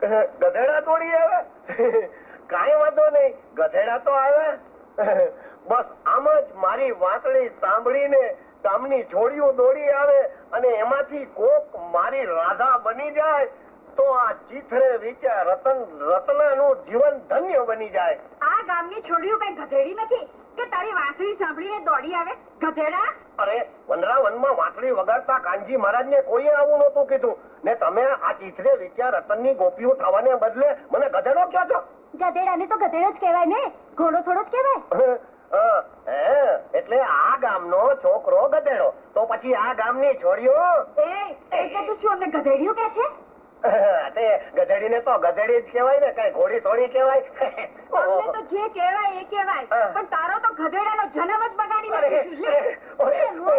ગધેડા દોડી આવે? કઈ વાંધો નહીં, ગધેડા તો આવે. બસ આમ જ મારી વાતળી સાંભળીને ગામની છોડીઓ દોડી આવે અને એમાંથી કોક મારી રાધા બની જાય. તો આ ચીથરે વીત્યા રતન રત્નાનું જીવન ધન્ય બની જાય. આ ગામની છોડીઓ કઈ ગધેડી નથી? કે તારી વાંસળી સાંભળીને દોડી આવે? ગધેડા? અરે વનરાવનમાં વાંસળી વગાડતા કાનજી મહારાજને કોઈએ આવું નહોતું કીધું? ને તમે આ ચીથરે વિચાર રતનની ગોપીઓ થવાને બદલે મને ગધેડો કહો છો? ગધેડાને તો ગધેડો જ કહેવાય ને? ઘોડો થોડો જ કહેવાય. હે, એટલે આ ગામનો છોકરો ગધેડો. તો પછી આ ગામની છોડીઓ? એ એટલે તું શું અમને ગધેડીઓ કે છે? તે ગધેડીને તો ગધેડી જ કહેવાય ને કઈ ઘોડી થોડી કહેવાય. અમને તો જે કહેવાય એ કહેવાય. પણ તારો તો ગધેડાનો જન્મ જ બગાડી નાખ્યો છે.